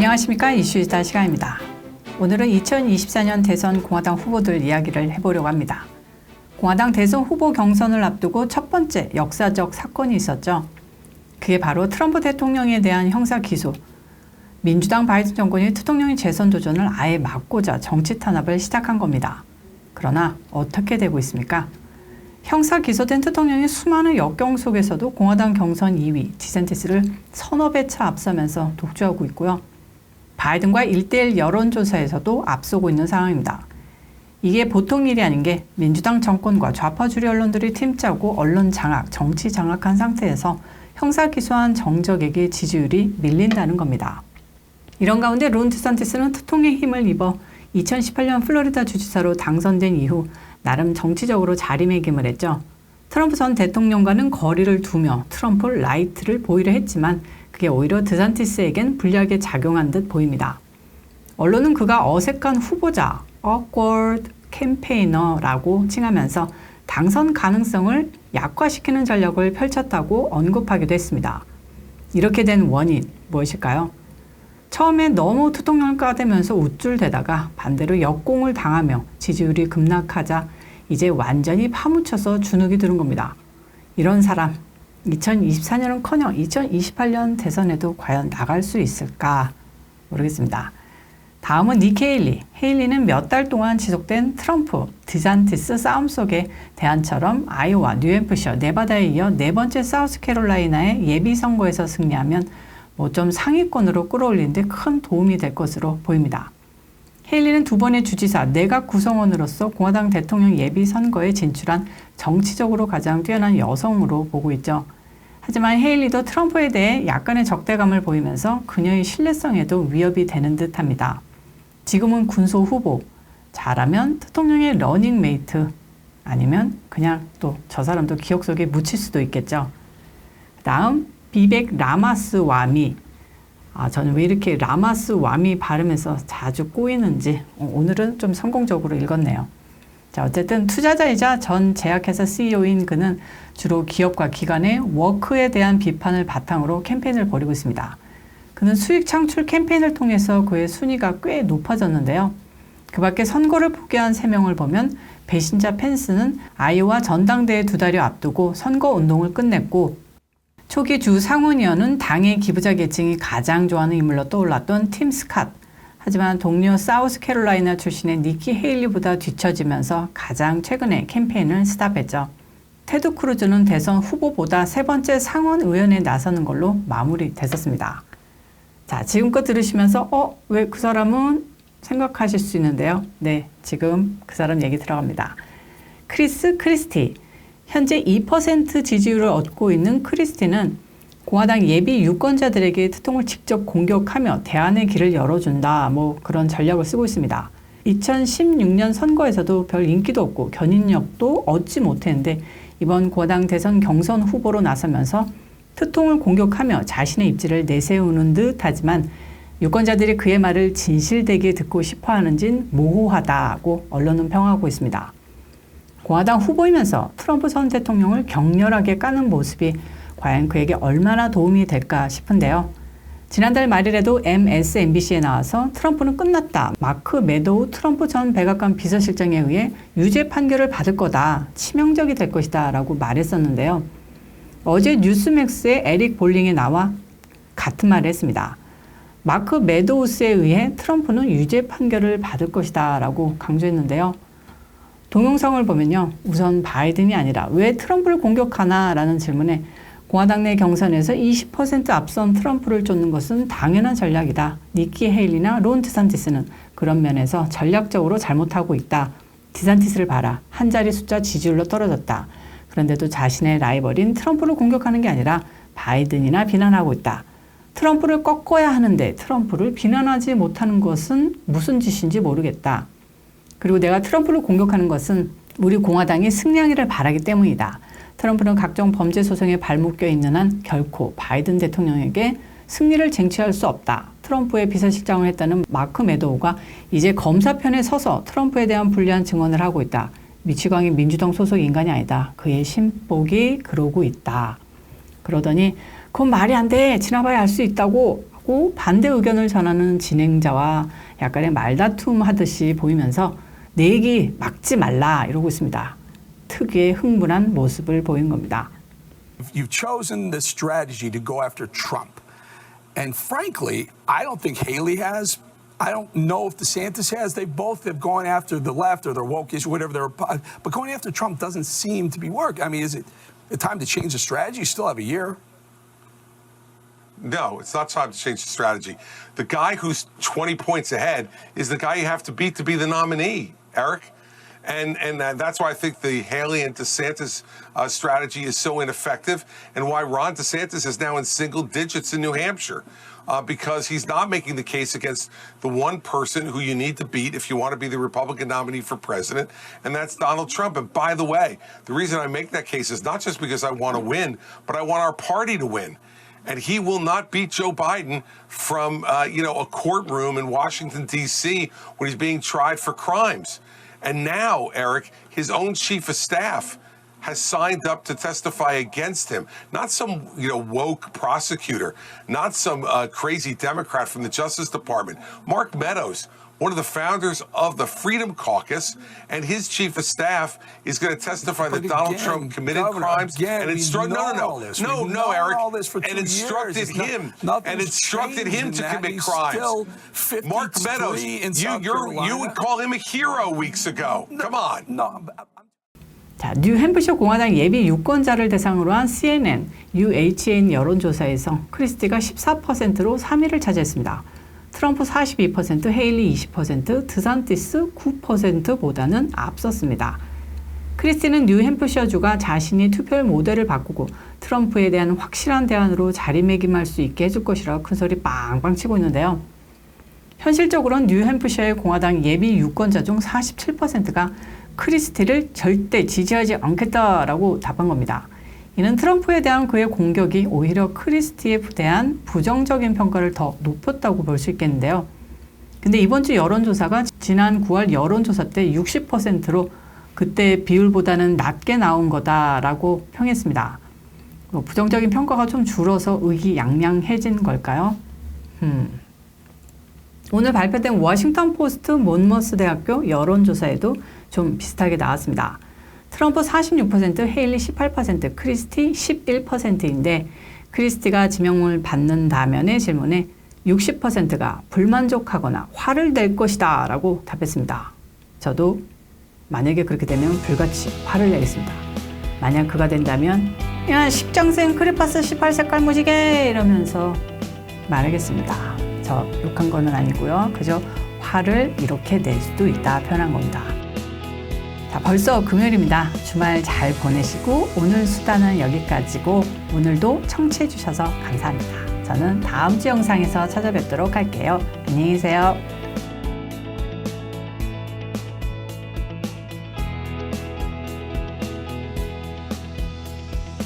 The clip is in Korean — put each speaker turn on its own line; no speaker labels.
안녕하십니까 이슈이다 시간입니다. 오늘은 2024년 대선 공화당 후보들 이야기를 해보려고 합니다. 공화당 대선 후보 경선을 앞두고 첫 번째 역사적 사건이 있었죠. 그게 바로 트럼프 대통령에 대한 형사 기소. 민주당 바이든 정권이 대통령의 재선 도전을 아예 막고자 정치 탄압을 시작한 겁니다. 그러나 어떻게 되고 있습니까? 형사 기소된 대통령이 수많은 역경 속에서도 공화당 경선 2위 디센티스를 서너 배 차 앞서면서 독주하고 있고요. 바이든과 1대1 여론조사에서도 앞서고 있는 상황입니다. 이게 보통 일이 아닌 게 민주당 정권과 좌파 주류 언론들이 팀짜고 언론 장악, 정치 장악한 상태에서 형사 기소한 정적에게 지지율이 밀린다는 겁니다. 이런 가운데 론 디산티스는 특통의 힘을 입어 2018년 플로리다 주지사로 당선된 이후 나름 정치적으로 자리매김을 했죠. 트럼프 전 대통령과는 거리를 두며 트럼프 라이트를 보이려 했지만 그게 오히려 드산티스에겐 불리하게 작용한 듯 보입니다. 언론은 그가 어색한 후보자, awkward 캠페이너라고 칭하면서 당선 가능성을 약화시키는 전략을 펼쳤다고 언급하기도 했습니다. 이렇게 된 원인 무엇일까요? 처음에 너무 투통령을 까대면서 우쭐대다가 반대로 역공을 당하며 지지율이 급락하자 이제 완전히 파묻혀서 주눅이 드는 겁니다. 이런 사람 2024년은커녕 2028년 대선에도 과연 나갈 수 있을까 모르겠습니다. 다음은 니케 헤일리. 헤일리는 몇 달 동안 지속된 트럼프, 디잔티스 싸움 속에 대안처럼 아이오와, 뉴햄프셔, 네바다에 이어 네 번째 사우스캐롤라이나의 예비 선거에서 승리하면 뭐 좀 상위권으로 끌어올리는데 큰 도움이 될 것으로 보입니다. 헤일리는 두 번의 주지사, 내각 구성원으로서 공화당 대통령 예비 선거에 진출한 정치적으로 가장 뛰어난 여성으로 보고 있죠. 하지만 헤일리도 트럼프에 대해 약간의 적대감을 보이면서 그녀의 신뢰성에도 위협이 되는 듯합니다. 지금은 군소 후보, 잘하면 대통령의 러닝메이트, 아니면 그냥 또 저 사람도 기억 속에 묻힐 수도 있겠죠. 다음 비백 라마스 와미. 아, 저는 왜 이렇게 라마스 와미 발음에서 자주 꼬이는지 어, 오늘은 좀 성공적으로 읽었네요. 자, 어쨌든 투자자이자 전 제약회사 CEO인 그는 주로 기업과 기관의 워크에 대한 비판을 바탕으로 캠페인을 벌이고 있습니다. 그는 수익 창출 캠페인을 통해서 그의 순위가 꽤 높아졌는데요. 그 밖에 선거를 포기한 세 명을 보면 배신자 펜스는 아이오와 전당대회 두 달여 앞두고 선거 운동을 끝냈고 초기 주 상원의원은 당의 기부자 계층이 가장 좋아하는 인물로 떠올랐던 팀 스캇. 하지만 동료 사우스캐롤라이나 출신의 니키 헤일리보다 뒤처지면서 가장 최근에 캠페인을 스탑했죠. 테드 크루즈는 대선 후보보다 세 번째 상원 의원에 나서는 걸로 마무리됐었습니다. 자, 지금껏 들으시면서 어, 왜 그 사람은 생각하실 수 있는데요. 네, 지금 그 사람 얘기 들어갑니다. 크리스 크리스티. 현재 2% 지지율을 얻고 있는 크리스티는 공화당 예비 유권자들에게 특통을 직접 공격하며 대안의 길을 열어준다. 뭐 그런 전략을 쓰고 있습니다. 2016년 선거에서도 별 인기도 없고 견인력도 얻지 못했는데 이번 공화당 대선 경선 후보로 나서면서 트통을 공격하며 자신의 입지를 내세우는 듯 하지만 유권자들이 그의 말을 진실되게 듣고 싶어 하는진 모호하다고 언론은 평하고 있습니다. 공화당 후보이면서 트럼프 전 대통령을 격렬하게 까는 모습이 과연 그에게 얼마나 도움이 될까 싶은데요. 지난달 말일에도 MSNBC에 나와서 트럼프는 끝났다. 마크 메도우 트럼프 전 백악관 비서실장에 의해 유죄 판결을 받을 거다. 치명적이 될 것이다. 라고 말했었는데요. 어제 뉴스맥스의 에릭 볼링에 나와 같은 말을 했습니다. 마크 메도우스에 의해 트럼프는 유죄 판결을 받을 것이다 라고 강조했는데요. 동영상을 보면요. 우선 바이든이 아니라 왜 트럼프를 공격하나 라는 질문에 공화당 내 경선에서 20% 앞선 트럼프를 쫓는 것은 당연한 전략이다. 니키 헤일리나 론 디산티스는 그런 면에서 전략적으로 잘못하고 있다. 디산티스를 봐라. 한 자리 숫자 지지율로 떨어졌다. 그런데도 자신의 라이벌인 트럼프를 공격하는 게 아니라 바이든이나 비난하고 있다. 트럼프를 꺾어야 하는데 트럼프를 비난하지 못하는 것은 무슨 짓인지 모르겠다. 그리고 내가 트럼프를 공격하는 것은 우리 공화당이 승리하기를 바라기 때문이다. 트럼프는 각종 범죄 소송에 발묶여 있는 한 결코 바이든 대통령에게 승리를 쟁취할 수 없다. 트럼프의 비서실장을 했다는 마크 메도우가 이제 검사 편에 서서 트럼프에 대한 불리한 증언을 하고 있다. 미치광이 민주당 소속 인간이 아니다. 그의 심복이 그러고 있다. 그러더니 그건 말이 안 돼. 지나봐야 알 수 있다고 하고 반대 의견을 전하는 진행자와 약간의 말다툼 하듯이 보이면서 내 얘기 막지 말라 이러고 있습니다. 특유의 흥분한 모습을 보인 겁니다.
You've chosen this strategy to go after Trump. And frankly, I don't think Haley has. I don't know if DeSantis has. They both have gone after the left or their woke issue, whatever they're. But going after Trump doesn't seem to be work. I mean, is it the time to change the strategy? You still have a year.
No, it's not time to change the strategy. The guy who's 20 points ahead is the guy you have to beat to be the nominee, Eric. And and that's why I think the Haley and DeSantis uh, strategy is so ineffective, and why Ron DeSantis is now in single digits in New Hampshire, uh, because he's not making the case against the one person who you need to beat if you want to be the Republican nominee for president, and that's Donald Trump. And by the way, the reason I make that case is not just because I want to win, but I want our party to win and he will not beat Joe Biden from uh, you know a courtroom in Washington D.C. when he's being tried for crimes. And now, Eric, his own chief of staff has signed up to testify against him. Not some you know woke prosecutor, not some uh, crazy Democrat from the Justice Department. Mark Meadows. One of the founders of the Freedom Caucus, and his chief of staff is going to testify
But
that Donald Trump committed
Governor,
crimes
again,
and instructed. No, no, no, no, no, Eric,
all this for
and instructed
not-
him and instructed him to commit crimes. Mark Meadows, you, you're, you would call him a hero weeks ago. Come on.
No,
자, 뉴햄프셔 공화당 예비 유권자를 대상으로 한 CNN, UHN 여론조사에서 크리스티가 14%로 3위를 차지했습니다. 트럼프 42%, 헤일리 20%, 드산티스 9%보다는 앞섰습니다. 크리스티는 뉴햄프셔주가 자신이 투표율 모델을 바꾸고 트럼프에 대한 확실한 대안으로 자리매김할 수 있게 해줄 것이라고 큰소리 빵빵 치고 있는데요. 현실적으로는 뉴햄프셔의 공화당 예비 유권자 중 47%가 크리스티를 절대 지지하지 않겠다라고 답한 겁니다. 이는 트럼프에 대한 그의 공격이 오히려 크리스티에 대한 부정적인 평가를 더 높였다고 볼 수 있겠는데요. 근데 이번 주 여론조사가 지난 9월 여론조사 때 60%로 그때 비율보다는 낮게 나온 거다라고 평했습니다. 뭐 부정적인 평가가 좀 줄어서 의기양양해진 걸까요? 음. 오늘 발표된 워싱턴 포스트 몬머스 대학교 여론조사에도 좀 비슷하게 나왔습니다. 트럼프 46%, 헤일리 18%, 크리스티 11%인데 크리스티가 지명을 받는다면의 질문에 60%가 불만족하거나 화를 낼 것이다 라고 답했습니다. 저도 만약에 그렇게 되면 불같이 화를 내겠습니다. 만약 그가 된다면 야 식장생 크레파스 18색깔 무지개 이러면서 말하겠습니다. 저 욕한 거는 아니고요. 그저 화를 이렇게 낼 수도 있다 표현한 겁니다. 자, 벌써 금요일입니다. 주말 잘 보내시고 오늘 수다는 여기까지고 오늘도 청취해 주셔서 감사합니다. 저는 다음 주 영상에서 찾아뵙도록 할게요. 안녕히 계세요.